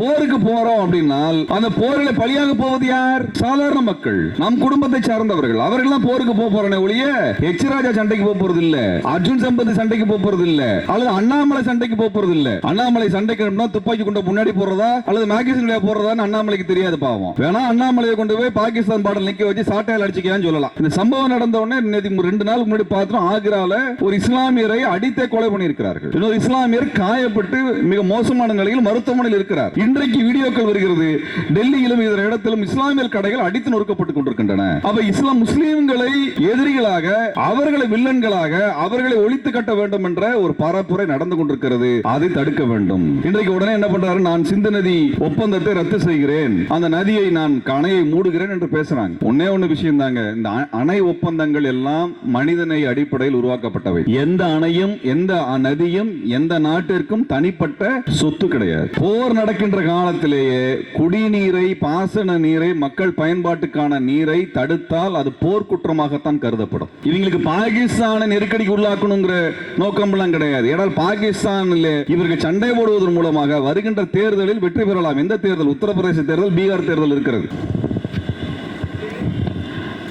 போருக்கு போறோம் அப்படின்னா அந்த போரில் பலியாக போவது யார்? சாதாரண மக்கள். நம் குடும்பத்தை சார்ந்தவர்கள். அவர்கள் தான் போருக்கு போக போறனே ஒழிய எச்ராஜா சண்டைக்கு போக போறது இல்ல அர்ஜுன் சம்பத் சண்டைக்கு போக போறது இல்ல அல்லது அண்ணாமலை சண்டைக்கு போக போறது இல்ல அண்ணாமலை சண்டைக்கு துப்பாக்கி கொண்டு முன்னாடி போறதா அல்லது மேகசின் வழியா போறதான்னு அண்ணாமலைக்கு தெரியாது பாவம். வேணா அண்ணாமலையை கொண்டு போய் பாகிஸ்தான் பாடல் நிக்க வச்சு சாட்டையால் அடிச்சுக்கான்னு சொல்லலாம். இந்த சம்பவம் நடந்த உடனே ரெண்டு நாள் முன்னாடி பார்த்தோம் ஆக்ரால ஒரு இஸ்லாமியரை அடித்தே கொலை பண்ணியிருக்கிறார்கள். இன்னொரு இஸ்லாமியர் காயப்பட்டு மிக மோசமான நிலையில் மருத்துவமனையில் இருக்கிறார். இன்றைக்கு வீடியோக்கள் வருகிறது. டெல்லியிலும் இதர இடத்திலும் இஸ்லாமியர் கடைகள் அடித்து நொறுக்கப்பட்டுக் கொண்டிருக்கின்றன. அப்ப இஸ்லாம் முஸ்லீம்களை எதிரிகளாக அவர்களை வில்லன்களாக அவர்களை ஒழித்து கட்ட வேண்டும் என்ற ஒரு பரப்புரை நடந்து கொண்டிருக்கிறது. அதை தடுக்க வேண்டும். இன்றைக்கு உடனே என்ன பண்றாரு? நான் சிந்து நதி ஒப்பந்தத்தை ரத்து செய்கிறேன். அந்த நதியை நான் கணையை மூடுகிறேன் என்று பேசுறாங்க. ஒன்னே ஒன்னு விஷயம் தாங்க இந்த அணை ஒப்பந்தங்கள் எல்லாம் மனிதனை அடிப்படையில் உருவாக்கப்பட்டவை. எந்த அணையும் எந்த நதியும் எந்த நாட்டிற்கும் தனிப்பட்ட சொத்து கிடையாது. போர் நடக்கின்ற காலத்திலேயே குடிநீரை பாசன நீரை மக்கள் பயன்பாட்டுக்கான நீரை தடுத்தால் அது போர்க்குற்றமாகத்தான் கருதப்படும். இவங்களுக்கு பாகிஸ்தானை நெருக்கடிக்கு உள்ளாக்கணுங்கிற நோக்கம்லாம் கிடையாது. ஏனால் பாகிஸ்தானில் இவர்கள் சண்டை போடுவதன் மூலமாக வருகின்ற தேர்தலில் வெற்றி பெறலாம். எந்த தேர்தல்? உத்தரப்பிரதேச தேர்தல் பீகார் தேர்தல் இருக்கிறது.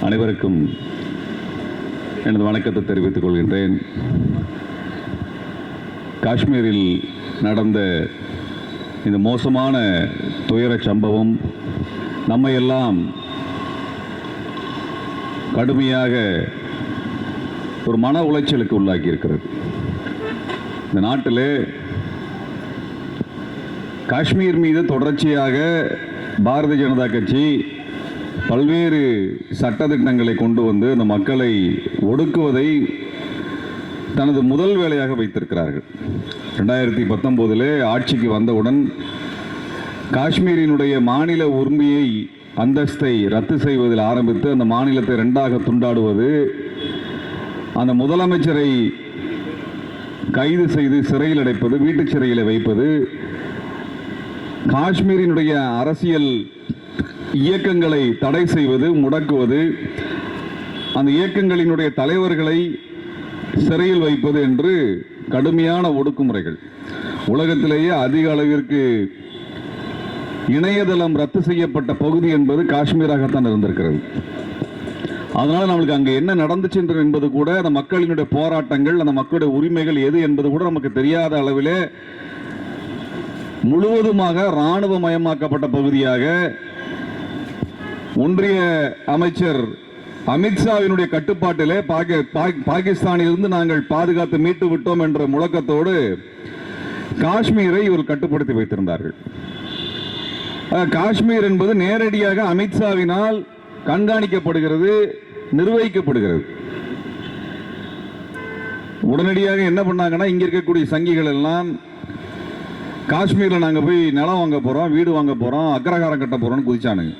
அனைவருக்கும் எனது வணக்கத்தை தெரிவித்துக் கொள்கின்றேன். காஷ்மீரில் நடந்த இந்த மோசமான துயர சம்பவம் நம்மை எல்லாம் கடுமையாக ஒரு மன உளைச்சலுக்கு உள்ளாக்கி இருக்கிறது இந்த நாட்டிலே காஷ்மீர் மீது தொடர்ச்சியாக பாரதிய ஜனதா கட்சி பல்வேறு சட்டதிட்டங்களை கொண்டு வந்து அந்த மக்களை ஒடுக்குவதை தனது முதல் வேலையாக வைத்திருக்கிறார்கள். ரெண்டாயிரத்தி பத்தொம்போதில் ஆட்சிக்கு வந்தவுடன் காஷ்மீரினுடைய மாநில உரிமையை அந்தஸ்தை ரத்து செய்வதில் ஆரம்பித்து அந்த மாநிலத்தை ரெண்டாக துண்டாடுவது அந்த முதலமைச்சரை கைது செய்து சிறையில் அடைப்பது வீட்டு சிறையில் வைப்பது காஷ்மீரினுடைய அரசியல் இயக்கங்களை தடை செய்வது முடக்குவது அந்த இயக்கங்களினுடைய தலைவர்களை சிறையில் வைப்பது என்று கடுமையான ஒடுக்குமுறைகள். உலகத்திலேயே அதிக அளவிற்கு இணையதளம் ரத்து செய்யப்பட்ட பகுதி என்பது காஷ்மீராகத்தான் இருந்திருக்கிறது. அதனால நம்மளுக்கு அங்கே என்ன நடந்துச்சு என்று என்பது கூட அந்த மக்களினுடைய போராட்டங்கள் அந்த மக்களுடைய உரிமைகள் எது என்பது கூட நமக்கு தெரியாத அளவிலே முழுவதுமாக இராணுவமயமாக்கப்பட்ட பகுதியாக ஒன்றிய அமைச்சர் அமித்ஷாவினுடைய கட்டுப்பாட்டிலே பா- பாகிஸ்தானிலிருந்து நாங்கள் பாதுகாத்து மீட்டு விட்டோம் என்ற முழக்கத்தோடு காஷ்மீரை இவர் கட்டுப்படுத்தி வைத்திருந்தார்கள். காஷ்மீர் என்பது நேரடியாக அமித்ஷாவினால் கண்காணிக்கப்படுகிறது நிர்வகிக்கப்படுகிறது. உடனடியாக என்ன பண்ணாங்கன்னா இங்க இருக்கக்கூடிய சங்கிகள் எல்லாம் காஷ்மீர்ல நாங்க போய் நிலம் வாங்க போறோம் வீடு வாங்க போறோம் அக்ரஹாரம் கட்ட போறோம்னு குதிச்சானுங்க.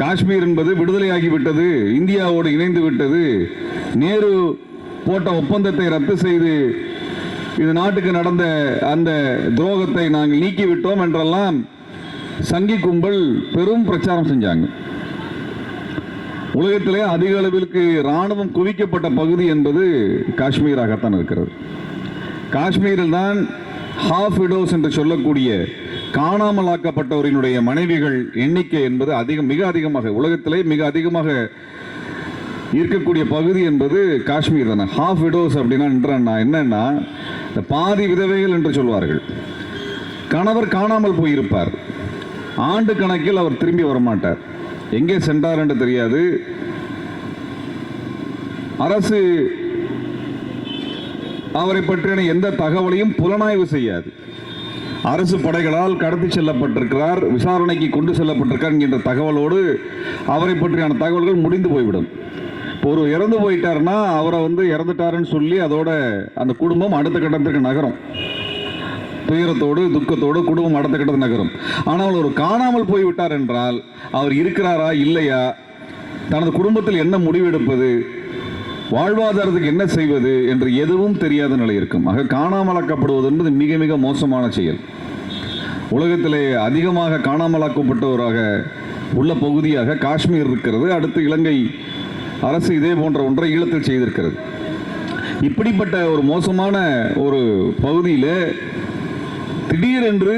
காஷ்மீர் என்பது விடுதலையாகி விட்டது இந்தியாவோடு இணைந்து விட்டது நேரு போட்ட ஒப்பந்தத்தை ரத்து செய்து இது நாட்டுக்கு நடந்த அந்த துரோகத்தை நாங்கள் நீக்கிவிட்டோம் என்றெல்லாம் சங்கி கும்பல் பெரும் பிரச்சாரம் செஞ்சாங்க. உலகத்திலே அதிக அளவிற்கு இராணுவம் குவிக்கப்பட்ட பகுதி என்பது காஷ்மீராகத்தான் இருக்கிறது. காஷ்மீரில் தான் ஹாஃப் விடோஸ் என்று சொல்லக்கூடிய காணாமலாக்கப்பட்டவரினுடைய மனைவிகள் எண்ணிக்கை என்பது அதிகம் மிக அதிகமாக உலகத்திலே மிக அதிகமாக இருக்கக்கூடிய பகுதி என்பது காஷ்மீர் தானே. ஹாஃப் விடோஸ் அப்படின்னா என்னன்னா இந்த பாதி விதவைகள் என்று சொல்வார்கள். கணவர் காணாமல் போயிருப்பார். ஆண்டு கணக்கில் அவர் திரும்பி வரமாட்டார். எங்கே சென்றார் என்று தெரியாது. அரசு அவரை பற்றின எந்த தகவலையும் புலனாய்வு செய்யாது. அரசு படைகளால் கடத்தி செல்லப்பட்டிருக்கிறார் விசாரணைக்கு கொண்டு செல்லப்பட்டிருக்கார் என்கின்ற தகவலோடு அவரை பற்றியான தகவல்கள் முடிந்து போய்விடும். இப்போ ஒரு இறந்து போயிட்டாருன்னா அவரை வந்து இறந்துட்டாருன்னு சொல்லி அதோட அந்த குடும்பம் அடுத்த கட்டத்துக்கு நகரும். துயரத்தோடு துக்கத்தோடு குடும்பம் அடுத்த கட்டத்துக்கு நகரும். ஆனால் ஒரு காணாமல் போய்விட்டார் என்றால் அவர் இருக்கிறாரா இல்லையா? தனது குடும்பத்தில் என்ன முடிவெடுப்பது? வாழ்வாதாரத்துக்கு என்ன செய்வது? என்று எதுவும் தெரியாத நிலை இருக்கும். ஆக காணாமலாக்கப்படுவது என்பது மிக மிக மோசமான செயல். உலகத்திலே அதிகமாக காணாமலாக்கப்பட்டவராக உள்ள பகுதியாக காஷ்மீர் இருக்கிறது. அடுத்து இலங்கை அரசு இதே போன்ற ஒன்றை ஈழத்தில் செய்திருக்கிறது. இப்படிப்பட்ட ஒரு மோசமான ஒரு பகுதியில் திடீரென்று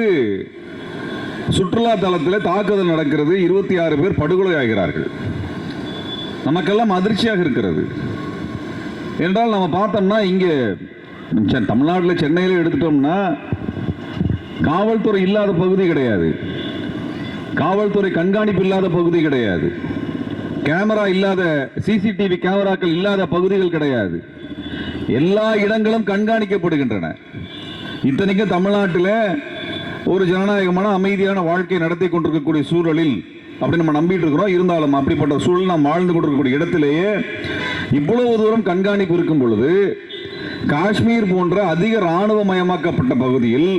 சுற்றுலா தலத்தில் தாக்குதல் நடக்கிறது. இருபத்தி ஆறு பேர் படுகொலை ஆகிறார்கள் நமக்கெல்லாம் அதிர்ச்சியாக இருக்கிறது. என்றால் நம்ம பார்த்தோம்னா இங்கே தமிழ்நாட்டில் சென்னையில் எடுத்துட்டோம்னா காவல்துறை இல்லாத பகுதி கிடையாது. காவல்துறை கண்காணிப்பு இல்லாத பகுதி கிடையாது. கேமரா இல்லாத சிசிடிவி கேமராக்கள் இல்லாத பகுதிகள் கிடையாது. எல்லா இடங்களும் கண்காணிக்கப்படுகின்றன. இத்தனைக்கும் தமிழ்நாட்டில் ஒரு ஜனநாயகமான அமைதியான வாழ்க்கை நடத்தி கொண்டிருக்கக்கூடிய சூழலில் அப்படி நம்ம நம்பிட்டு இருக்கிறோம். இருந்தாலும் அப்படிப்பட்ட சூழல் நாம் வாழ்ந்து கொண்டிருக்கக்கூடிய இடத்திலேயே இவ்வளவு தூரம் கண்காணிப்பு இருக்கும் பொழுது காஷ்மீர் போன்ற அதிக இராணுவமயமாக்கப்பட்ட பகுதியில்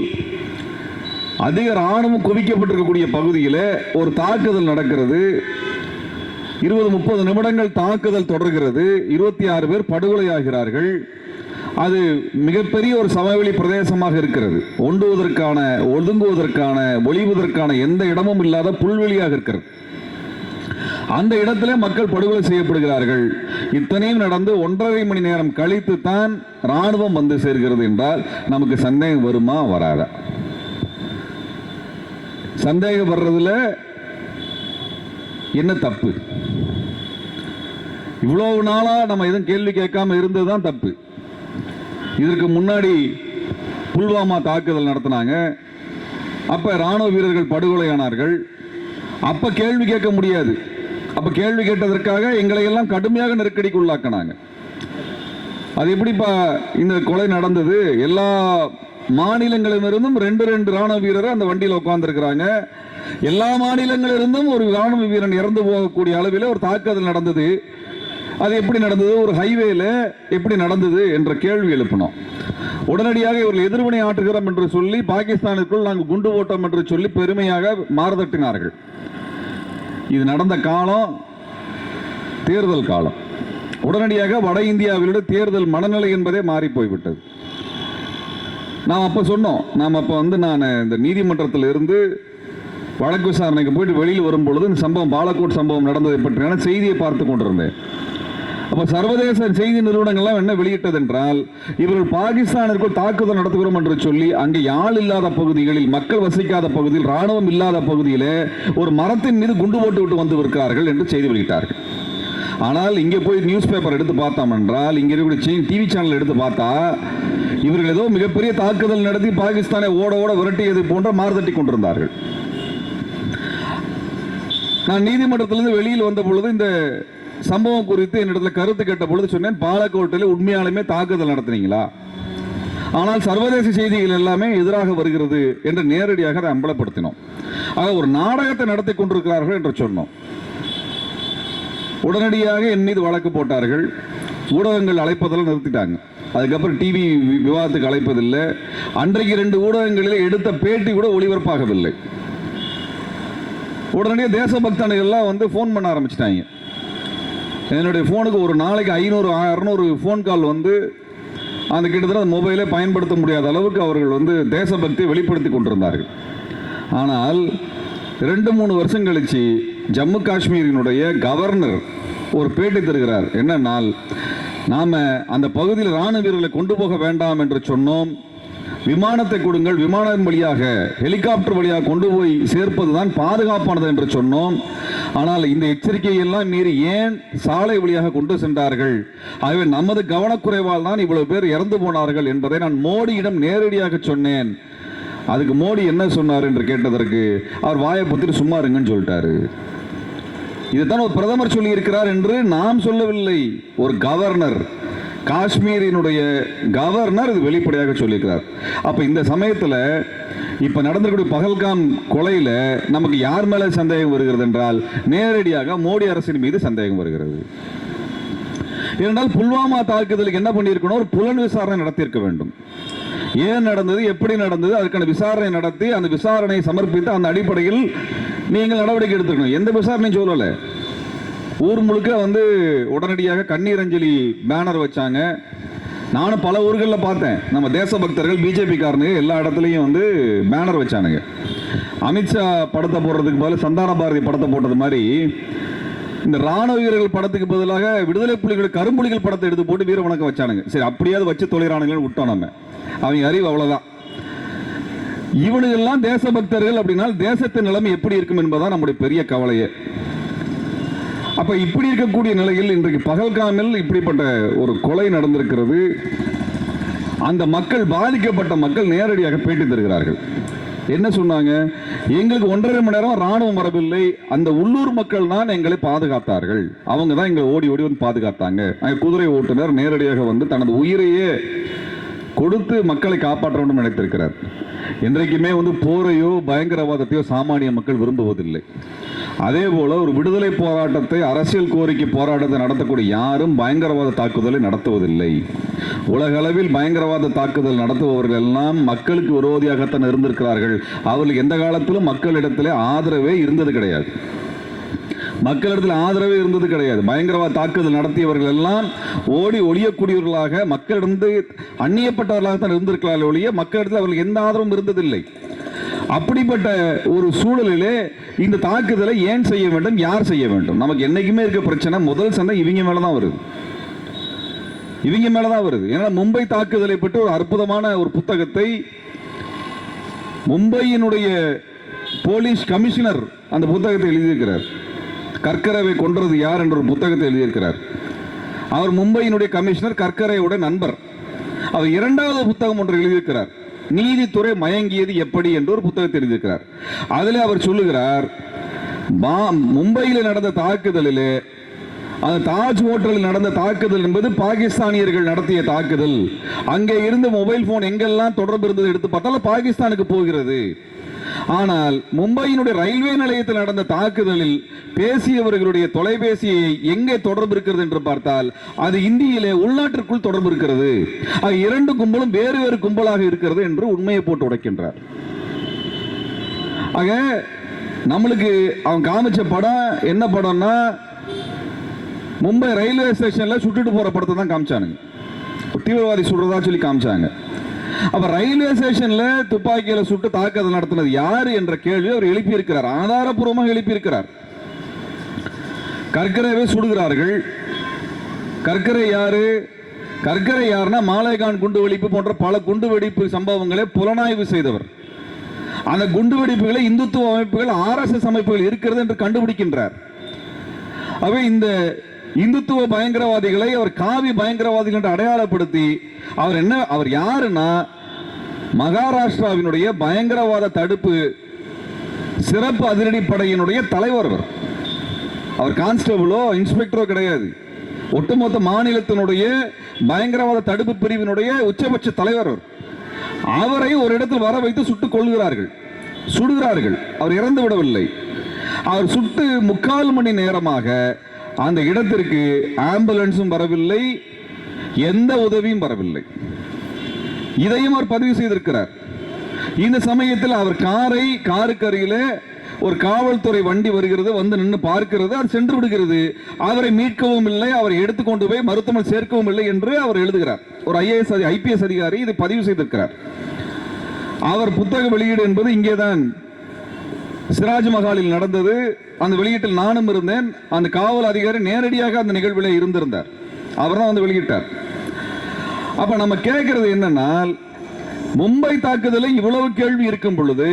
அதிக ராணுவம் குவிக்கப்பட்டிருக்கக்கூடிய பகுதியில் ஒரு தாக்குதல் நடக்கிறது. இருபது முப்பது நிமிடங்கள் தாக்குதல் தொடர்கிறது. இருபத்தி ஆறு பேர் படுகொலையாகிறார்கள். அது மிகப்பெரிய ஒரு சமவெளி பிரதேசமாக இருக்கிறது. ஒண்டுவதற்கான ஒதுங்குவதற்கான ஒளிவதற்கான எந்த இடமும் இல்லாத புல்வெளியாக இருக்கிறது. அந்த இடத்திலே மக்கள் படுகொலை செய்யப்படுகிறார்கள். இத்தனையும் நடந்து ஒன்றரை மணி நேரம் கழித்து தான் ராணுவம் வந்து சேர்கிறது என்றால் நமக்கு சந்தேகம் வருமா வராதா? சந்தேகப்படுறதுல என்ன தப்பு? இவ்வளவு நாளா நம்ம எதுவும் கேள்வி கேட்காம இருந்ததுதான் தப்பு. இதற்கு முன்னாடி புல்வாமா தாக்குதல் நடத்தினாங்க. அப்ப ராணுவ வீரர்கள் படுகொலையானார்கள். அப்ப கேள்வி கேட்க முடியாது. அப்ப கேள்வி கேட்டதற்காக எங்களை எல்லாம் கடுமையாக நெருக்கடிக்கு உள்ளாக்கினாங்க. அது எப்படிப்பா இந்த கொலை நடந்தது? எல்லா மாநிலங்களிலிருந்தும் ரெண்டு ரெண்டு ராணுவ வீரர் அந்த வண்டியில் உட்கார்ந்துருக்கிறாங்க. எல்லா மாநிலங்களிலிருந்தும் ஒரு ராணுவ வீரன் இறந்து போகக்கூடிய அளவில் ஒரு தாக்குதல் நடந்தது. அது எப்படி நடந்தது? ஒரு ஹைவேல எப்படி நடந்தது? என்ற கேள்வி எழுப்பினோம். உடனடியாக இவர்கள் எதிர்வினை ஆற்றுகிறோம் என்று சொல்லி பாகிஸ்தானுக்குள் நாங்கள் குண்டு ஓட்டம் என்று சொல்லி பெருமையாக மாறுதட்டினார்கள். இது நடந்த காலம் தேர்தல் காலம். உடனடியாக வட இந்தியாவிலுடைய தேர்தல் மனநிலை என்பதே மாறி போய்விட்டது நாம் அப்போ சொன்னோம். நாம் அப்போ வந்து நான் இந்த நீதிமன்றத்தில் இருந்து வழக்கு விசாரணைக்கு போயிட்டு வெளியில் வரும்பொழுது இந்த சம்பவம் பாலக்கோட் சம்பவம் நடந்ததை பற்றியான செய்தியை பார்த்து கொண்டிருந்தேன். அப்போ சர்வதேச செய்தி நிறுவனங்கள்லாம் என்ன வெளியிட்டது என்றால் இவர்கள் பாகிஸ்தானிற்குள் தாக்குதல் நடத்துகிறோம் என்று சொல்லி அங்கே யாழ் இல்லாத பகுதிகளில் மக்கள் வசிக்காத பகுதியில் ராணுவம் இல்லாத பகுதியில் ஒரு மரத்தின் மீது குண்டு போட்டு விட்டு வந்து இருக்கிறார்கள் என்று செய்தி வெளியிட்டார்கள். ஆனால் இங்கே போய் நியூஸ் பேப்பர் எடுத்து பார்த்தோம் என்றால் இங்கே இருக்கக்கூடிய டிவி சேனல் எடுத்து பார்த்தா இவர்கள் ஏதோ மிகப்பெரிய தாக்குதல் நடத்தி பாகிஸ்தானை ஓட ஓட விரட்டியது போன்ற மாறுதட்டி கொண்டிருந்தார்கள். நான் நீதிமன்றத்திலிருந்து வெளியில் வந்த பொழுது இந்த சம்பவம் குறித்து என்னிடத்தில் கருத்து கேட்ட பொழுது சொன்னேன் பாலக்கோட்டையில் உண்மையாலுமே தாக்குதல் நடத்துனீங்களா? ஆனால் சர்வதேச செய்திகள் எல்லாமே எதிராக வருகிறது என்று நேரடியாக அதை அம்பலப்படுத்தினோம். ஆக ஒரு நாடகத்தை நடத்தி கொண்டிருக்கிறார்கள் என்று சொன்னோம். உடனடியாக என் மீது வழக்கு போட்டார்கள். ஊடகங்கள் அழைப்பதெல்லாம் நிறுத்திட்டாங்க. அதுக்கப்புறம் டிவி விவாதத்துக்கு அழைப்பதில்லை. அன்றைக்கு ரெண்டு ஊடகங்களில் எடுத்த பேட்டி கூட ஒளிபரப்பாகவில்லை. உடனடியாக தேசபக்தனுகள்லாம் வந்து ஃபோன் பண்ண ஆரம்பிச்சிட்டாங்க. என்னுடைய ஃபோனுக்கு ஒரு நாளைக்கு ஐநூறு அறநூறு ஃபோன் கால் வந்து அந்த கிட்டத்தட்ட அந்த மொபைலை பயன்படுத்த முடியாத அளவுக்கு அவர்கள் வந்து தேசபக்தி வெளிப்படுத்தி கொண்டிருந்தார்கள். ஆனால் ரெண்டு மூணு வருஷம் கழிச்சு ஜம்மு காஷ்மீரினுடைய கவர்னர் ஒரு பேட்டி தருகிறார். என்னன்னால் நாம அந்த பகுதியில் ராணுவ வீரர்களை கொண்டு போக வேண்டாம் என்று சொன்னோம். விமானத்தை கொடுங்கள். விமானம் வழியாக ஹெலிகாப்டர் வழியாக கொண்டு போய் சேர்ப்பதுதான் பாதுகாப்பானது என்று சொன்னோம். ஆனால் இந்த எச்சரிக்கையெல்லாம் மீறி ஏன் சாலை வழியாக கொண்டு சென்றார்கள்? ஆகவே நமது கவனக்குறைவால் தான் இவ்வளவு பேர் இறந்து போனார்கள் என்பதை நான் மோடியிடம் நேரடியாக சொன்னேன். அதுக்கு மோடி என்ன சொன்னார் என்று கேட்டதற்கு அவர் வாயை பத்திட்டு சும்மா இருங்கன்னு சொல்லிட்டாரு. இதுதான் ஒரு பிரதமர் சொல்லி இருக்கிறார் என்று நாம் சொல்லவில்லை. ஒரு கவர்னர் காஷ்மீரினுடைய கவர்னர் இது வெளிப்படையாக சொல்லியிருக்கிறார். அப்ப இந்த சமயத்துல இப்ப நடந்திருக்கக்கூடிய பகல்காம் கொலையில நமக்கு யார் மேல சந்தேகம் வருகிறது என்றால் நேரடியாக மோடி அரசின் மீது சந்தேகம் வருகிறது. ஏனென்றால் புல்வாமா தாக்குதலுக்கு என்ன பண்ணியிருக்கணும்? ஒரு புலன் விசாரணை நடத்தியிருக்க வேண்டும். ஏன் நடந்தது? எப்படி நடந்தது? அதுக்கான விசாரணை நடத்தி அந்த விசாரணையை சமர்ப்பித்து அந்த அடிப்படையில் நீங்கள் நடவடிக்கை எடுத்துக்கணும் எந்த விசாரணையும் சொல்லலை. ஊர் முழுக்க வந்து உடனடியாக கண்ணீர் அஞ்சலி பேனர் வச்சாங்க. நானும் பல ஊர்களில் பார்த்தேன். நம்ம தேசபக்தர்கள் பிஜேபி எல்லா இடத்துலையும் வந்து பேனர் வச்சானுங்க. அமித்ஷா படத்தை போடுறதுக்கு பதில் சந்தான பாரதி படத்தை போட்டது மாதிரி இந்த ராணுவ வீரர்கள் படத்துக்கு பதிலாக விடுதலை புலிகள் கரும்புலிகள் படத்தை எடுத்து போட்டு வீர வணக்கம் வச்சானுங்க. சரி அப்படியாவது வச்சு தொலைறானுங்கன்னு விட்டோம் நம்ம. அவங்க அறிவு அவ்வளோதான் இவனுங்கெல்லாம் தேசபக்தர்கள் அப்படின்னா தேசத்தின் நிலைமை எப்படி இருக்கும் என்பதுதான் நம்முடைய பெரிய கவலையே. அப்ப இப்படி இருக்கக்கூடிய நிலையில் இன்றைக்கு பகல்காமில் இப்படிப்பட்ட ஒரு கொலை நடந்திருக்கிறது. அந்த மக்கள் பாதிக்கப்பட்ட மக்கள் நேரடியாக பேட்டி தருகிறார்கள். என்ன சொன்னாங்க? எங்களுக்கு ஒன்றரை மணி நேரம் ராணுவம் வரவில்லை. அந்த உள்ளூர் மக்கள் தான் எங்களை பாதுகாத்தார்கள். அவங்க தான் எங்களை ஓடி ஓடி வந்து பாதுகாத்தாங்க. குதிரை ஓட்டுநர் நேரடியாக வந்து தனது உயிரையே கொடுத்து மக்களை காப்பாற்ற வேண்டும் நினைத்திருக்கிறார். என்றைக்குமே வந்து போரையோ பயங்கரவாதத்தையோ சாமானிய மக்கள் விரும்புவதில்லை. அதே போல ஒரு விடுதலை போராட்டத்தை அரசியல் கோரிக்கை போராட்டத்தை நடத்தக்கூடிய யாரும் பயங்கரவாத தாக்குதலை நடத்துவதில்லை. உலகளவில் பயங்கரவாத தாக்குதல் நடத்துபவர்கள் எல்லாம் மக்களுக்கு விரோதியாகத்தான் இருந்திருக்கிறார்கள். அவர்கள் எந்த காலத்திலும் மக்களிடத்திலே ஆதரவே இருந்தது கிடையாது. மக்களிடத்தில் ஆதரவே இருந்தது கிடையாது. பயங்கரவாத தாக்குதல் நடத்தியவர்கள் எல்லாம் ஓடி ஒழியக்கூடியவர்களாக மக்களிடந்து அந்நியப்பட்டவர்களாக தான் இருந்திருக்கிறார்கள் ஒழிய மக்களிடத்தில் அவர்களுக்கு எந்த ஆதரவும் இருந்ததில்லை. அப்படிப்பட்ட ஒரு சூழலிலே இந்த தாக்குதலை ஏன் செய்ய வேண்டும் யார் செய்ய வேண்டும்? நமக்கு என்னைக்குமே இருக்க பிரச்சனை முதல் சண்டை இவங்க மேலதான் வருது. இவங்க மேலதான் வருது. ஏன்னா மும்பை தாக்குதலை பற்றி ஒரு அற்புதமான ஒரு புத்தகத்தை மும்பையினுடைய போலீஸ் கமிஷனர் அந்த புத்தகத்தை எழுதியிருக்கிறார். கற்கரவை கொன்றது யார் என்ற ஒரு புத்தகத்தை எழுதியிருக்கிறார். அவர் மும்பையினுடைய கமிஷனர் கற்கரையோட நண்பர். அவர் இரண்டாவது புத்தகம் ஒன்று எழுதியிருக்கிறார். நீதித்துறை மயங்கியது எப்படி என்று ஒரு புத்தகத்தை எழுதியிருக்கிறார். அதில் அவர் சொல்லுகிறார் மும்பையில் நடந்த தாக்குதலில் அந்த தாஜ் ஹோட்டலில் நடந்த தாக்குதல் என்பது பாகிஸ்தானியர்கள் நடத்திய தாக்குதல். அங்கே இருந்து மொபைல் போன் எங்கெல்லாம் தொடர்பு இருந்தது எடுத்து பார்த்தாலும் பாகிஸ்தானுக்கு போகிறது. ஆனால் மும்பையினுடைய ரயில்வே நிலையத்தில் நடந்த தாக்குதலில் பேசியவர்களுடைய தொலைபேசியை எங்கே தொடர்பு இருக்கிறது என்று பார்த்தால் அது இந்தியிலே உள்நாட்டிற்குள் தொடர்பு இருக்கிறது. இரண்டு கும்பலும் வேறு வேறு கும்பலாக இருக்கிறது என்று உண்மையை போட்டு உடைக்கின்றார். ஆக நம்மளுக்கு அவன் காமிச்ச படம் என்ன படம்னா மும்பை ரயில்வே ஸ்டேஷன்ல சுட்டுட்டு போற படத்தை தான் காமிச்சானுங்க. தீவிரவாதி சுடுறதா சொல்லி காமிச்சாங்க. அப்ப ரயில்வே ஸ்டேஷன்ல துப்பாக்கியில சுட்டு தாக்குதல் நடத்தினது யாரு என்ற கேள்வி அவர் எழுப்பியிருக்கிறார். ஆதாரபூர்வமாக எழுப்பியிருக்கிறார். கற்கரைவே சுடுகிறார்கள். கற்கரை யாரு? கற்கரை யாருன்னா மாலைகான் குண்டு வெடிப்பு போன்ற பல குண்டு வெடிப்பு சம்பவங்களை புலனாய்வு செய்தவர். அந்த குண்டு வெடிப்புகளை இந்துத்துவ அமைப்புகள் ஆர்எஸ்எஸ் அமைப்புகள் இருக்கிறது என்று கண்டுபிடிக்கின்றார். அவை இந்த இந்துத்துவ பயங்கரவாதிகளை அவர் காவி பயங்கரவாதிகள் என்று அடையாளப்படுத்தி அவர் என்ன அவர் யாருன்னா மகாராஷ்டிராவினுடைய பயங்கரவாத தடுப்பு சிறப்பு அதிரடி படையினுடைய தலைவர் அவர். அவர் கான்ஸ்டபிளோ இன்ஸ்பெக்டரோ கிடையாது. ஒட்டுமொத்த மாநிலத்தினுடைய பயங்கரவாத தடுப்பு பிரிவினுடைய உச்சபட்ச தலைவர் அவரை. ஒரு இடத்தில் வர வைத்து சுட்டுக் கொள்கிறார்கள். சுடுகிறார்கள். அவர் இறந்து விடவில்லை அவர் சுட்டு முக்கால் மணி நேரமாக அந்த இடத்திற்கு ஆம்புலன்ஸும் வரவில்லை எந்த உதவியும் வரவில்லை. இதையும் அவர் பதிவு செய்திருக்கிறார். இந்த சமயத்தில் அவர் காரை காருக்கு அருகில ஒரு காவல்துறை வண்டி வருகிறது வந்து நின்று பார்க்கிறது அது சென்று விடுகிறது. அவரை மீட்கவும் இல்லை அவரை எடுத்துக்கொண்டு போய் மருத்துவமனை சேர்க்கவும் இல்லை என்று அவர் எழுதுகிறார். ஒரு ஐஏஎஸ் ஐபிஎஸ் அதிகாரி இதை பதிவு செய்திருக்கிறார். அவர் புத்தக வெளியீடு என்பது இங்கேதான் சிராஜ் மஹாலில் நடந்தது. அந்த வெளியீட்டில் நானும் இருந்தேன். அந்த காவல் அதிகாரி நேரடியாக அந்த நிகழ்வில் இருந்திருந்தார். அவர் தான் வந்து வெளியிட்டார். அப்ப நம்ம கேட்கறது என்னன்னா மும்பை தாக்குதலில் இவ்வளவு கேள்வி இருக்கும் பொழுது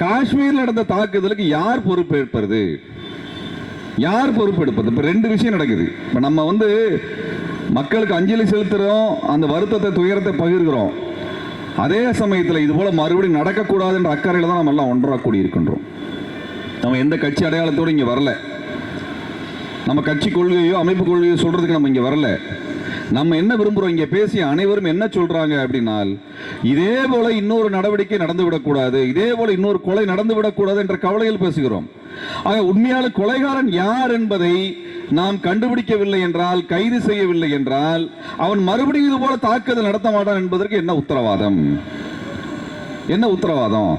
காஷ்மீரில் நடந்த தாக்குதலுக்கு யார் பொறுப்பேற்பது? யார் பொறுப்பெடுப்பது? இப்போ ரெண்டு விஷயம் நடக்குது. இப்போ நம்ம வந்து மக்களுக்கு அஞ்சலி செலுத்துகிறோம் அந்த வருத்தத்தை துயரத்தை பகிர்கிறோம். அதே சமயத்தில் இது போல மறுபடியும் நடக்கக்கூடாது என்ற அக்கறையில் தான் நம்ம எல்லாம் ஒன்றாக கூடியிருக்கின்றோம். நம்ம எந்த கட்சி அடையாளத்தோடு இங்கே வரல. நம்ம கட்சி கொள்கையோ அமைப்பு கொள்கையோ சொல்றதுக்கு நம்ம இங்கே வரல. நம்ம என்ன விரும்புகிறோம் இங்கே பேசிய அனைவரும் என்ன சொல்றாங்க அப்படின்னால் இதே போல இன்னொரு நடவடிக்கை நடந்து விடக்கூடாது இதே போல இன்னொரு கொலை நடந்து விடக்கூடாது என்ற கவலையில் பேசுகிறோம். ஆக உண்மையான கொலைகாரன் யார் என்பதை நாம் கண்டுபிடிக்கவில்லை என்றால் கைது செய்யவில்லை என்றால் அவன் மறுபடியும் இது போல தாக்குதல் நடத்த மாட்டான் என்பதற்கு என்ன உத்தரவாதம்? என்ன உத்தரவாதம்?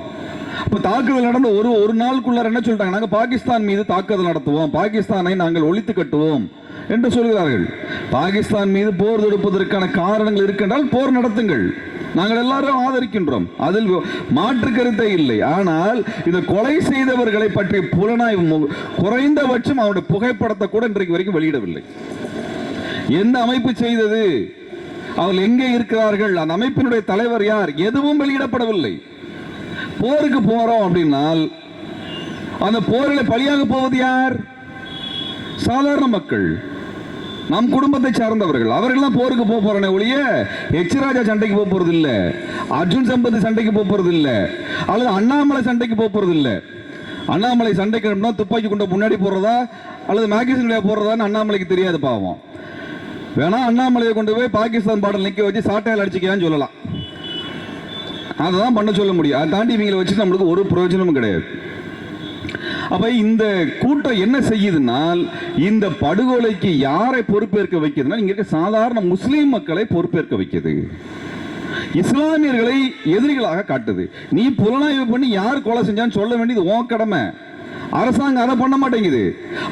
இப்ப தாக்குதல் நடந்த ஒரு ஒரு நாளுக்குள்ளார என்ன சொல்லிட்டாங்க? நாங்க பாகிஸ்தான் மீது தாக்குதல் நடத்துவோம். பாகிஸ்தானை நாங்கள் ஒழித்து கட்டுவோம் என்று சொல்கிறார்கள். பாகிஸ்தான் மீது போர் தொடுப்பதற்கான காரணங்கள் இருக்கின்றால் போர் நடத்துங்கள். நாங்கள் எல்லாரும் ஆதரிக்கின்றோம். அதில் மாற்று கருத்தே இல்லை. ஆனால் இந்த கொலை செய்தவர்களை பற்றிய புலனாய்வு குறைந்தபட்சம் அவருடைய புகைப்படத்தை கூட இன்றைக்கு வரைக்கும் வெளியிடவில்லை. எந்த அமைப்பு செய்தது? அவர்கள் எங்கே இருக்கிறார்கள்? அந்த அமைப்பினுடைய தலைவர் யார்? எதுவும் வெளியிடப்படவில்லை. போருக்கு போறோம் அப்படின்னால் அந்த போரில் பலியாக போவது யார்? சாதாரண மக்கள். நம் குடும்பத்தை சார்ந்தவர்கள். அவர்கள் தான் போருக்கு போக போறனே ஒழிய எச்ராஜா சண்டைக்கு போக போறது இல்ல அர்ஜுன் சம்பத் சண்டைக்கு போக போறது இல்ல அல்லது அண்ணாமலை சண்டைக்கு போக போறது இல்ல அண்ணாமலை சண்டைக்கு துப்பாக்கி கொண்ட முன்னாடி போடுறதா அல்லது மேகசின் வழியா போடுறதான்னு அண்ணாமலைக்கு தெரியாது பாவம். வேணா அண்ணாமலையை கொண்டு போய் பாகிஸ்தான் பாடல் நிக்க வச்சு சாட்டையால் அடிச்சுக்கலான்னு சொல்லலாம். அதை தான் பண்ண சொல்ல முடியும். அதை தாண்டி இவங்களை வச்சு நம்மளுக்கு ஒரு பிரயோஜனமும் கிடையாது. அப்ப இந்த கூட்டம் என்ன செய்யுதுனால் இந்த படுகொலைக்கு யாரை பொறுப்பேற்க வைக்குதுன்னா இங்க இருக்க சாதாரண முஸ்லீம் மக்களை பொறுப்பேற்க வைக்கிறது இஸ்லாமியர்களை எதிரிகளாக காட்டுது. நீ புலனாய்வு பண்ணி யார் கொலை செஞ்சான்னு சொல்ல வேண்டியது உன் கடமை. அரசாங்கம் அதை பண்ண மாட்டேங்குது.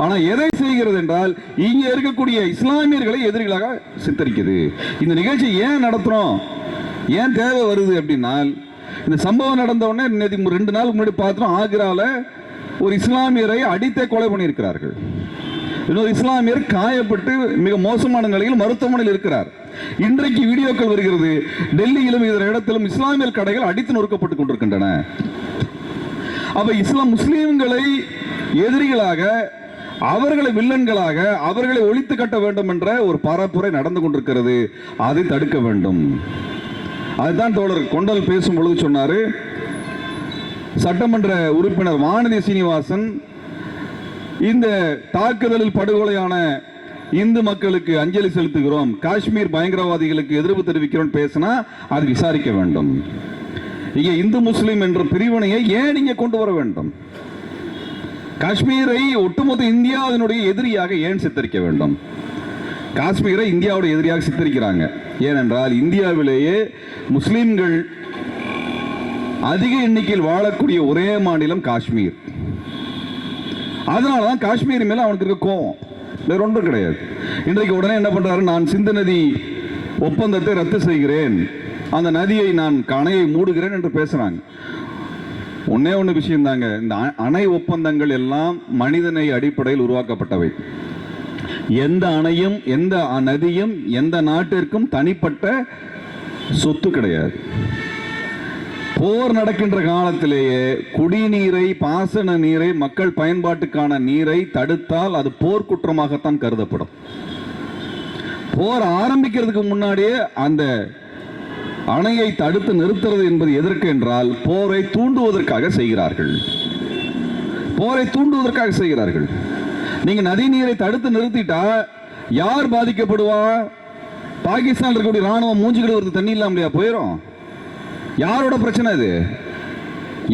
ஆனா எதை செய்கிறது என்றால் இங்க இருக்கக்கூடிய இஸ்லாமியர்களை எதிரிகளாக சித்தரிக்குது. இந்த நிகழ்ச்சி ஏன் நடத்துறோம்? ஏன் தேவை வருது அப்படின்னால் இந்த சம்பவம் நடந்த உடனே ரெண்டு நாளுக்கு முன்னாடி பார்த்தோம் ஆக்ராவில் ஒரு இஸ்லாமியரை அடித்தே கொலை பண்ணியிருக்கிறார்கள். இன்னொரு இஸ்லாமியர் காயப்பட்டு மிக மோசமான நிலையில் மருத்துவமனையில் இருக்கிறார். இன்றைக்கு வீடியோக்கள் வருகிறது டெல்லியிலும் இதர இடத்திலும் இஸ்லாமியர் கடைகள் அடித்து நொறுக்கப்பட்டுக் கொண்டிருக்கின்றன. அப்ப இஸ்லாம் முஸ்லீம்களை எதிரிகளாக அவர்களை வில்லன்களாக அவர்களை ஒழித்து கட்ட வேண்டும் என்ற ஒரு பரப்புரை நடந்து கொண்டிருக்கிறது. அதை தடுக்க வேண்டும். அதுதான் தோழர் கொண்டல் பேசும் பொழுது சொன்னாரு சட்டமன்ற உறுப்பினர் வானதி சீனிவாசன் இந்த தாக்குதலில் படுகொலையான இந்து மக்களுக்கு அஞ்சலி செலுத்துகிறோம். காஷ்மீர் பயங்கரவாதிகளுக்கு எதிர்ப்பு தெரிவிக்கிறோம் பேசினா அது விசாரிக்க வேண்டும். இங்கே இந்து முஸ்லீம் என்ற பிரிவினையை ஏன் நீங்க கொண்டு வர வேண்டும்? காஷ்மீரை ஒட்டுமொத்த இந்தியா அதனுடைய எதிரியாக ஏன் சித்தரிக்க வேண்டும்? காஷ்மீரை இந்தியாவுடைய எதிரியாக சித்தரிக்கிறாங்க. ஏனென்றால் இந்தியாவிலேயே முஸ்லீம்கள் அதிக எண்ணிக்கையில் வாழக்கூடிய ஒரே மாநிலம் காஷ்மீர். அதனால தான் காஷ்மீர் மேலே அவனுக்கு இருக்க கோவம். வேற ஒன்றும் கிடையாது. இன்றைக்கு உடனே என்ன பண்றாரு? நான் சிந்து நதி ஒப்பந்தத்தை ரத்து செய்கிறேன். அந்த நதியை நான் கணையை மூடுகிறேன் என்று பேசுறாங்க. ஒன்னே ஒன்று விஷயம் தாங்க. இந்த அ- அணை ஒப்பந்தங்கள் எல்லாம் மனிதனை அடிப்படையில் உருவாக்கப்பட்டவை. எந்த அணையும் எந்த நதியும் எந்த நாட்டிற்கும் தனிப்பட்ட சொத்து கிடையாது. போர் நடக்கின்ற காலத்திலேயே குடிநீரை பாசன நீரை மக்கள் பயன்பாட்டுக்கான நீரை தடுத்தால் அது போர்க்குற்றமாகத்தான் கருதப்படும். போர் ஆரம்பிக்கிறதுக்கு முன்னாடியே அந்த அணையை தடுத்து நிறுத்துறது என்பது எதற்கு என்றால் போரை தூண்டுவதற்காக செய்கிறார்கள். போரை தூண்டுவதற்காக செய்கிறார்கள். நீங்க நதி நீரை தடுத்து நிறுத்திட்டா யார் பாதிக்கப்படுவா? பாகிஸ்தான் இருக்கக்கூடிய ராணுவம் மூஞ்சிக்கிட்டு ஒரு தண்ணி இல்லாமலையா போயிடும் யாரோட பிரச்சனை அது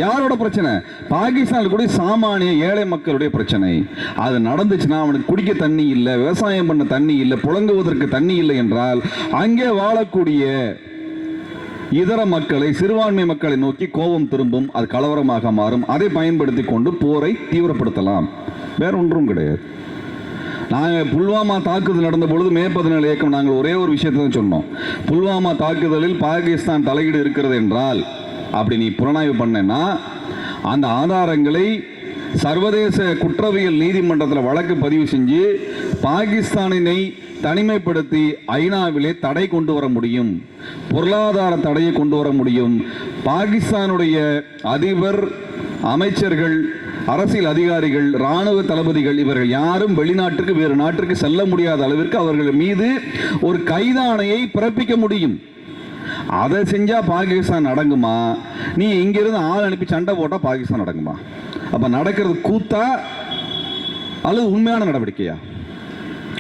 யாரோட பிரச்சனை? பாகிஸ்தானில் கூட சாமானிய ஏழை மக்களுடைய பிரச்சனை. அது நடந்துச்சுன்னா அவனுக்கு குடிக்க தண்ணி இல்லை விவசாயம் பண்ண தண்ணி இல்லை புழங்குவதற்கு தண்ணி இல்லை என்றால் அங்கே வாழக்கூடிய இதர மக்களை சிறுபான்மை மக்களை நோக்கி கோபம் திரும்பும் அது கலவரமாக மாறும். அதை பயன்படுத்தி கொண்டு போரை தீவிரப்படுத்தலாம். வேற ஒன்றும் கிடையாது. நாங்கள் புல்வாமா தாக்குதல் நடந்த பொழுது மே பதினேழு இயக்கம் நாங்கள் ஒரே ஒரு விஷயத்தை தான் சொன்னோம். புல்வாமா தாக்குதலில் பாகிஸ்தான் தலையீடு இருக்கிறது என்றால் அப்படி நீ புலனாய்வு பண்ணேன்னா அந்த ஆதாரங்களை சர்வதேச குற்றவியல் நீதிமன்றத்தில் வழக்கு பதிவு செஞ்சு பாகிஸ்தானினை தனிமைப்படுத்தி ஐநாவிலே தடை கொண்டு வர முடியும். பொருளாதார தடையை கொண்டு வர முடியும். பாகிஸ்தானுடைய அதிபர் அமைச்சர்கள் அரசியல் அதிகாரிகள் ராணுவ தளபதிகள் இவர்கள் யாரும் வெளிநாட்டுக்கு வேறு நாட்டிற்கு செல்ல முடியாத அளவிற்கு அவர்கள் மீது ஒரு கைதாணையை பிறப்பிக்க முடியும். அதை செஞ்சா பாகிஸ்தான் அடங்குமா? நீ இங்கிருந்து ஆள் அனுப்பி சண்டை போட்டா பாகிஸ்தான் அடங்குமா? அப்ப நடக்கிறது கூத்தா? அல்லது உண்மையான நடவடிக்கையா?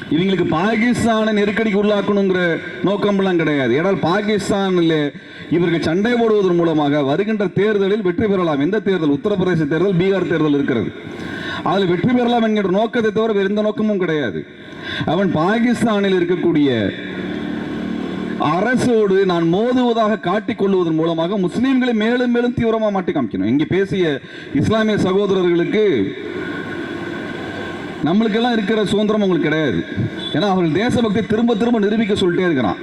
இவங்களுக்கு பாகிஸ்தானை நெருக்கடிக்கு உள்ளாக்கணுங்கிற நோக்கம்லாம் கிடையாது. ஏனால் பாகிஸ்தானில் இவர்கள் சண்டை போடுவதன் மூலமாக வருகின்ற தேர்தலில் வெற்றி பெறலாம். எந்த தேர்தல்? உத்தரப்பிரதேச தேர்தல் பீகார் தேர்தல் இருக்கிறது. அதில் வெற்றி பெறலாம் என்கிற நோக்கத்தை தவிர வேறு எந்த நோக்கமும் கிடையாது. அவன் பாகிஸ்தானில் இருக்கக்கூடிய அரசோடு நான் மோதுவதாக காட்டிக் கொள்வதன் மூலமாக முஸ்லீம்களை மேலும் மேலும் தீவிரமாக மாட்டி காமிக்கணும். இங்கே பேசிய இஸ்லாமிய சகோதரர்களுக்கு நம்மளுக்கெல்லாம் இருக்கிற சுதந்திரம் அவங்களுக்கு கிடையாது. ஏன்னா அவர்கள் தேசபக்தி திரும்ப திரும்ப நிரூபிக்க சொல்லிட்டே இருக்கிறான்.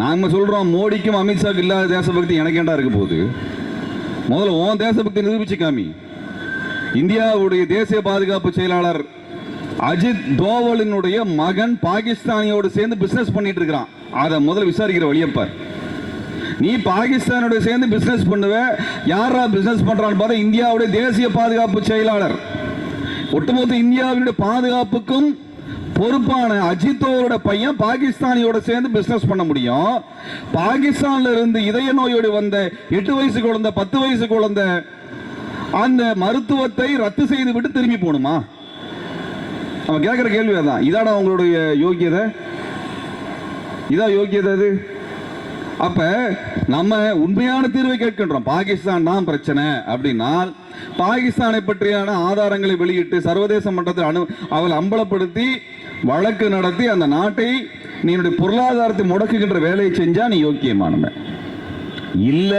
நாம சொல்றோம் மோடிக்கும் அமித்ஷாக்கு இல்லாத தேசபக்தி எனக்கு என்ன இருக்க போகுது? முதல்ல உன் தேசபக்தி நிரூபிச்சு காமி. இந்தியாவுடைய தேசிய பாதுகாப்பு செயலாளர் அஜித் தோவலினுடைய மகன் பாகிஸ்தானியோடு சேர்ந்து பிசினஸ் பண்ணிட்டு இருக்கிறான். அதை முதல்ல விசாரிக்கிற வழியப்பார் நீ பாகிஸ்தானோட சேர்ந்து பிசினஸ் பண்ணுவ யாரா பிசினஸ் பண்றான்னு பார்த்தா இந்தியாவுடைய தேசிய பாதுகாப்பு செயலாளர். ஒட்டுமொத்த இந்தியாவினுடைய பாதுகாப்புக்கும் பொறுப்பான அஜித்தோட பையன் பாகிஸ்தானியோட சேர்ந்து பிசினஸ் பண்ண முடியும். பாகிஸ்தான்ல இருந்து இதய நோயோடு வந்த எட்டு வயசு குழந்தை பத்து வயசு குழந்தை அந்த மருத்துவத்தை ரத்து செய்து விட்டு திரும்பி போகணுமா? அவன் கேட்கிற கேள்வி அதான். இதாடா உங்களுடைய யோக்கியதை? இதான் யோக்கியதை அது? அப்ப நம்ம உண்மையான தீர்வை கேட்கின்றோம். பாகிஸ்தான் தான் பிரச்சனை அப்படின்னால் பாகிஸ்தானை பற்றியான ஆதாரங்களை வெளியிட்டு சர்வதேச மன்றத்தில் அனு அவள் அம்பலப்படுத்தி வழக்கு நடத்தி அந்த நாட்டை நீ என்னுடைய பொருளாதாரத்தை முடக்குகின்ற வேலையை செஞ்சா நீ யோக்கியமானவன். இல்ல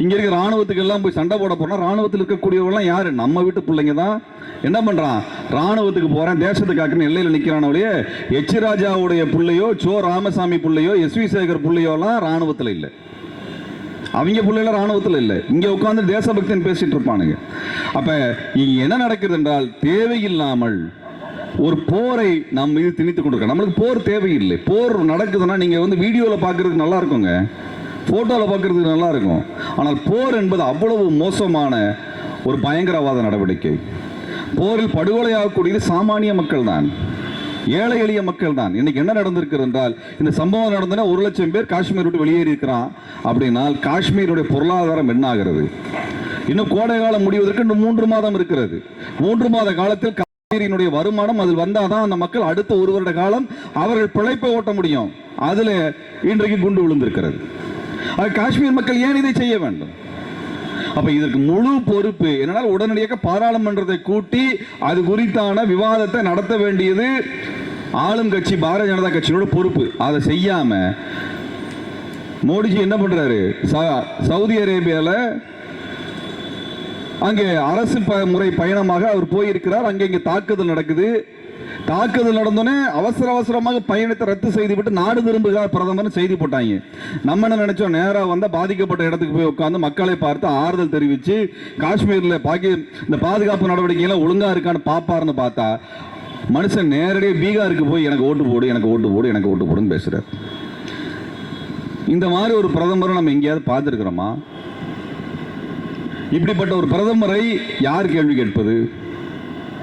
இங்க இருக்க ராணுவத்துக்கு எல்லாம் போய் சண்டை போட போனா ராணுவத்தில் இருக்கக்கூடியவங்களாம் யாரு? நம்ம வீட்டு பிள்ளைங்க தான். என்ன பண்றான்? ராணுவத்துக்கு போறேன் தேசத்துக்காக்குன்னு எல்லையில் நிக்கிறானவளையே எச் ராஜாவுடைய பிள்ளையோ சோ ராமசாமி பிள்ளையோ எஸ் வி சேகர் பிள்ளையோலாம் ராணுவத்தில் இல்லை. அவங்க பிள்ளைல ராணுவத்தில் இல்லை. இங்க உட்காந்து தேசபக்தன் பேசிட்டு இருப்பானுங்க. அப்ப இங்க என்ன நடக்குது என்றால் தேவையில்லாமல் ஒரு போரை நம்ம மீது திணித்து கொண்டிருக்கோம் நம்மளுக்கு போர் தேவையில்லை. போர் நடக்குதுன்னா நீங்கள் வந்து வீடியோவில் பார்க்குறதுக்கு நல்லா இருக்குங்க. ஃபோட்டோவில் பார்க்குறதுக்கு நல்லா இருக்கும். ஆனால் போர் என்பது அவ்வளவு மோசமான ஒரு பயங்கரவாத நடவடிக்கை. போரில் படுகொலையாகக்கூடியது சாமானிய மக்கள் தான் ஏழை எளிய மக்கள் தான் இன்னைக்கு என்ன நடந்திருக்கு என்றால் இந்த சம்பவம் நடந்தனா ஒரு லட்சம் பேர் காஷ்மீர் விட்டு வெளியேறி இருக்கிறான். அப்படின்னால் காஷ்மீருடைய பொருளாதாரம் என்ன ஆகிறது இன்னும் கோடை காலம் முடிவதற்கு இன்னும் மூன்று மாதம் இருக்கிறது. மூன்று மாத காலத்தில் காவிரியினுடைய வருமானம் அதில் வந்தாதான் அந்த மக்கள் அடுத்த ஒரு வருட காலம் அவர்கள் பிழைப்பை ஓட்ட முடியும். அதுல இன்றைக்கு குண்டு விழுந்திருக்கிறது. காஷ்மீர் மக்கள் ஏன் இதை செய்ய வேண்டும்? அப்ப இதற்கு முழு பொறுப்பு என்னால் உடனடியாக பாராளுமன்றத்தை கூட்டி அது குறித்தான விவாதத்தை நடத்த வேண்டியது ஆளும் கட்சி பாரதிய ஜனதா கட்சியோட பொறுப்பு. அதை செய்யாம மோடிஜி என்ன பண்றாரு? ச- சவுதி அரேபியால அங்கே அரசு ப- முறை பயணமாக அவர் போயிருக்கிறார். அங்கே இங்கே தாக்குதல் நடக்குது. தாக்குதல் நடந்தோடனே அவசர அவசரமாக பயணத்தை ரத்து செய்து விட்டு நாடு திரும்புகிறார் பிரதமர் செய்தி போட்டாங்க. நம்ம என்ன நினைச்சோம்? நேராக வந்தால் பாதிக்கப்பட்ட இடத்துக்கு போய் உட்காந்து மக்களை பார்த்து ஆறுதல் தெரிவித்து காஷ்மீரில் பாக்கி இந்த பாதுகாப்பு நடவடிக்கைகள்லாம் ஒழுங்காக இருக்கான்னு பார்ப்பாருன்னு பார்த்தா மனுஷன் நேரடியாக பீகாருக்கு போய் எனக்கு ஓட்டு போடு எனக்கு ஓட்டு போடு எனக்கு ஓட்டு போடுன்னு பேசுகிறார் இந்த மாதிரி ஒரு பிரதமரை நம்ம எங்கேயாவது பார்த்துருக்குறோமா? இப்படிப்பட்ட ஒரு பிரதமரை யார் கேள்வி கேட்பது?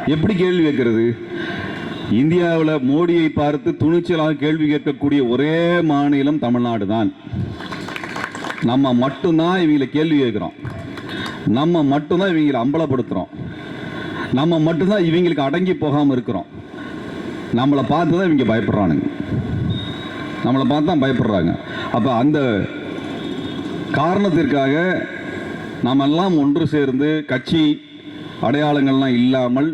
எப்படி கேள்வி கேட்கிறது? இந்தியாவில் மோடியை பார்த்து துணிச்சலாக கேள்வி கேட்கக்கூடிய ஒரே மாநிலம் தமிழ்நாடு தான். நம்ம மட்டும்தான் இவங்களை கேள்வி கேட்குறோம். நம்ம மட்டும்தான் இவங்களை அம்பலப்படுத்துகிறோம் நம்ம மட்டும்தான் இவங்களுக்கு அடங்கி போகாமல் இருக்கிறோம். நம்மளை பார்த்து தான் இவங்க பயப்படுறானுங்க. நம்மளை பார்த்து தான் பயப்படுறாங்க. அப்போ அந்த காரணத்திற்காக நாம் எல்லாம் ஒன்று சேர்ந்து கட்சி அடையாளங்கள்லாம் இல்லாமல்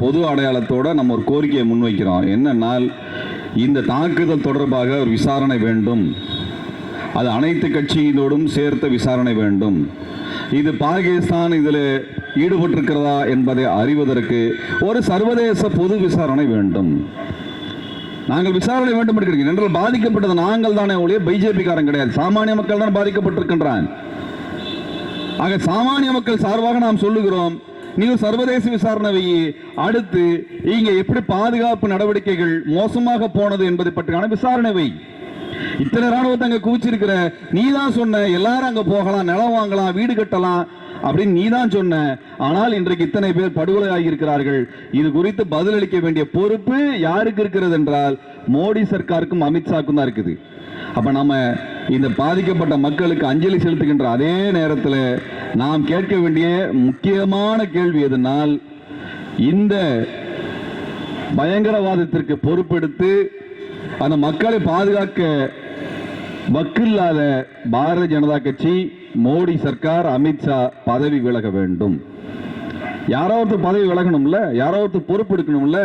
பொது அடையாளத்தோட நம்ம ஒரு கோரிக்கையை முன்வைக்கிறோம். என்னென்னால் இந்த தாக்குதல் தொடர்பாக ஒரு விசாரணை வேண்டும். அது அனைத்து கட்சியினோடும் சேர்த்த விசாரணை வேண்டும். இது பாகிஸ்தான் இதில் ஈடுபட்டிருக்கிறதா என்பதை அறிவதற்கு ஒரு சர்வதேச பொது விசாரணை வேண்டும். நாங்கள் விசாரணை வேண்டும் இருக்கிறீங்க என்றால் பாதிக்கப்பட்டது நாங்கள் தானே ஒழிய பிஜேபி காரன் கிடையாது. சாமானிய மக்கள் தான் பாதிக்கப்பட்டிருக்கின்றான். ஆக சாமானிய மக்கள் சார்பாக நாம் சொல்லுகிறோம் நீ ஒரு சர்வதேச விசாரணை அடுத்து இங்க எப்படி பாதுகாப்பு நடவடிக்கைகள் மோசமாக போனது என்பதை பற்றியான விசாரணை வை. இத்தனை ராணுவத்தை அங்க குவிச்சிருக்கிற நீ தான் சொன்ன எல்லாரும் அங்க போகலாம் நிலம் வாங்கலாம் வீடு கட்டலாம் அப்படின்னு நீ தான் சொன்ன. ஆனால் இன்றைக்கு இத்தனை பேர் படுகொலை ஆகியிருக்கிறார்கள் இது குறித்து பதிலளிக்க வேண்டிய பொறுப்பு யாருக்கு இருக்கிறது என்றால் மோடி சர்க்காருக்கும் அமித்ஷாக்கும் தான் இருக்குது. அப்ப நம்ம இந்த பாதிக்கப்பட்ட மக்களுக்கு அஞ்சலி செலுத்துகின்ற அதே நேரத்தில் நாம் கேட்க வேண்டிய முக்கியமான கேள்வி எதனால் இந்த பயங்கரவாதத்திற்கு பொறுப்பெடுத்து அந்த மக்களை பாதுகாக்க வக்கில்லாத பாரதிய ஜனதா கட்சி மோடி சர்க்கார் அமித்ஷா பதவி விலக வேண்டும். யாரோ ஒருத்தர் பதவி விலகணும்ல யாரோ ஒருத்தர் பொறுப்பு எடுக்கணும்ல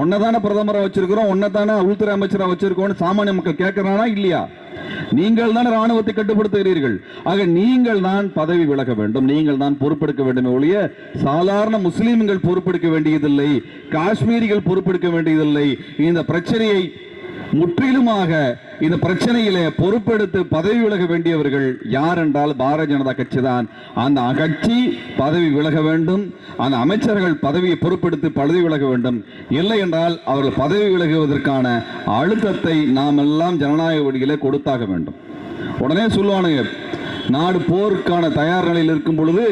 ஒன்னதான பிரதமரை வச்சிருக்கிறோம் ஒன்னதான உள்துறை அமைச்சரா வச்சிருக்கோம்னு சாமானிய மக்கள் கேட்கறானா இல்லையா? நீங்கள் தான் ராணுவத்தை கட்டுப்படுத்துகிறீர்கள். ஆக நீங்கள் தான் பதவி விலக வேண்டும் நீங்கள் தான் பொறுப்பெடுக்க வேண்டும் ஒழிய சாதாரண முஸ்லீம்கள் பொறுப்பெடுக்க வேண்டியதில்லை காஷ்மீரிகள் பொறுப்பெடுக்க வேண்டியதில்லை. இந்த பிரச்சனையை முற்றிலுமாக இந்த பிரச்சனையில பொறுப்பெடுத்து பதவி விலக வேண்டியவர்கள் யார் என்றால் பாரதிய ஜனதா கட்சி தான். அந்த கட்சி பதவி விலக வேண்டும். அந்த அமைச்சர்கள் பதவியை பொறுப்பெடுத்து பதவி விலக வேண்டும். இல்லை என்றால் அவர்கள் பதவி விலகுவதற்கான அழுத்தத்தை நாம் எல்லாம் ஜனநாயக வழியிலே கொடுத்தாக வேண்டும். உடனே சொல்லுவானுங்க நாடு போருக்கான தயார் நிலையில் இருக்கும் பொழுது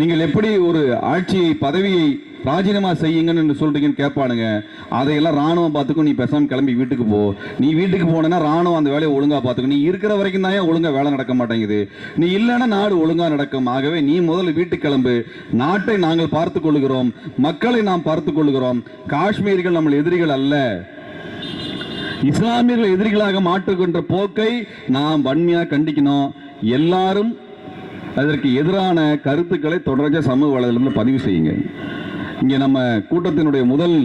நீங்கள் எப்படி ஒரு ஆட்சியை பதவியை ராஜினாமா செய்யுங்கன்னு என்று சொல்றீங்கன்னு கேட்பானுங்க. அதையெல்லாம் ராணுவம் பார்த்துக்கும் நீ பெசாமல் கிளம்பி வீட்டுக்கு போ. நீ வீட்டுக்கு போனேன்னா ராணுவம் அந்த வேலையை ஒழுங்காக பார்த்துக்கும். நீ இருக்கிற வரைக்கும் தான் ஏன் ஒழுங்காக வேலை நடக்க மாட்டேங்குது. நீ இல்லைன்னா நாடு ஒழுங்காக நடக்கும். ஆகவே நீ முதல்ல வீட்டுக்கு கிளம்பு. நாட்டை நாங்கள் பார்த்துக் கொள்கிறோம். மக்களை நாம் பார்த்து கொள்கிறோம். காஷ்மீர்கள் நம்ம எதிரிகள் அல்ல. இஸ்லாமியர்கள் எதிரிகளாக மாற்றுகின்ற போக்கை நாம் வன்மையாக கண்டிக்கணும். எல்லாரும் அதற்கு எதிரான கருத்துக்களை தொடர்ந்து சமூக வலைதளத்தில் பதிவு செய்யுங்க. இங்கே நம்ம கூட்டத்தினுடைய முதல்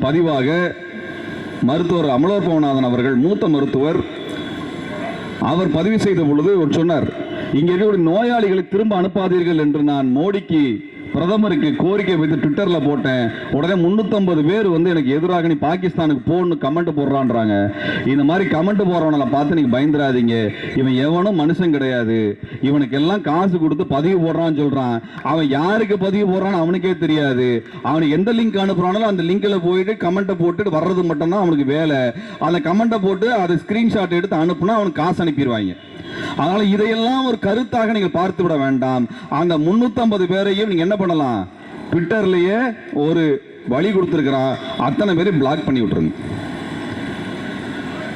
பதிவாக மருத்துவர் அமலோர் பவநாதன் அவர்கள் மூத்த மருத்துவர் அவர் பதிவு செய்த பொழுது ஒரு சொன்னார் இங்கே நோயாளிகளை திரும்ப அனுப்பாதீர்கள் என்று நான் மோடிக்கு பிரதமருக்கு கோரிக்கை வைத்து ட்விட்டர்ல போட்டேன். உடனே 350 பேர் வந்து எனக்கு எதிராக நீ பாகிஸ்தானுக்கு போன்னு கமெண்ட் போடுறான்றாங்க. இந்த மாதிரி கமெண்ட் போடுறவனை பார்த்து நீங்க பயந்துராதீங்க இவன் எவனும் மனுஷன் கிடையாது. இவனுக்கு எல்லாம் காசு கொடுத்து பதிவு போடுறான்னு சொல்றான். அவன் யாருக்கு பதிவு போடுறான்னு அவனுக்கே தெரியாது. அவனுக்கு எந்த லிங்க் அனுப்புறானோ அந்த லிங்க்ல போயிட்டு கமெண்ட்டை போட்டுட்டு வர்றது மட்டும்தான் அவனுக்கு வேலை. அந்த கமெண்ட்டை போட்டு அதை ஸ்கிரீன்ஷாட் எடுத்து அனுப்புனா அவனுக்கு காசு அனுப்பிடுவாங்க. அதனால இதையெல்லாம் ஒரு கருத்தாக நீங்கள் பார்த்து விட வேண்டாம். அந்த 350 பேரையும் நீங்க என்ன பண்ணலாம்? ட்விட்டர்லயே ஒரு வழி கொடுத்துருக்கிறா. அத்தனை பேரும் பிளாக் பண்ணி விட்டுருங்க.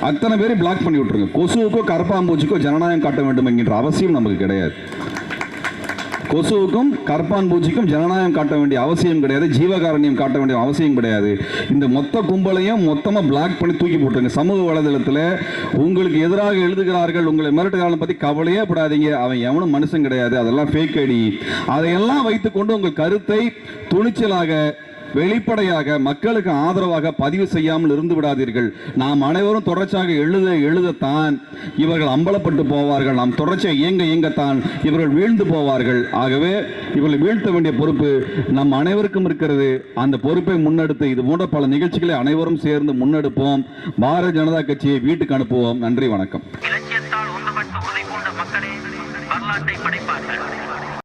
அத்தனை பேரும் பிளாக் பண்ணி விட்டுருங்க. கொசுவுக்கோ கரப்பாம்பூச்சிக்கோ ஜனநாயகம் காட்ட வேண்டும் என்கின்ற அவசியம் நமக்கு கிடையாது. கொசுவுக்கும் கற்பான் பூச்சிக்கும் ஜனநாயகம் காட்ட வேண்டிய அவசியம் கிடையாது. ஜீவகாரண்யம் காட்ட வேண்டிய அவசியம் கிடையாது. இந்த மொத்த கும்பலையும் மொத்தமாக பிளாக் பண்ணி தூக்கி போட்டுருங்க. சமூக வலைதளத்தில் உங்களுக்கு எதிராக எழுதுகிறார்கள் உங்களை மிரட்டுகிறார்கள் பற்றி கவலையே படாதீங்க. அவன் எவனும் மனுஷன் கிடையாது. அதெல்லாம் ஃபேக் ஐடி அதையெல்லாம் வைத்துக்கொண்டு உங்கள் கருத்தை துணிச்சலாக வெளிப்படையாக மக்களுக்கு ஆதரவாக பதிவு செய்யாமல் இருந்து விடாதீர்கள். நாம் அனைவரும் தொடர்ச்சியாக எழுத எழுதத்தான் இவர்கள் அம்பலப்பட்டு போவார்கள். நாம் தொடர்ச்சியாக இயங்க இயங்கத்தான் இவர்கள் வீழ்ந்து போவார்கள். ஆகவே இவர்களை வீழ்த்த வேண்டிய பொறுப்பு நம் அனைவருக்கும் இருக்கிறது. அந்த பொறுப்பை முன்னெடுத்து இது போன்ற பல நிகழ்ச்சிகளை அனைவரும் சேர்ந்து முன்னெடுப்போம். பாரதிய ஜனதா கட்சியை வீட்டுக்கு அனுப்புவோம். நன்றி வணக்கம்.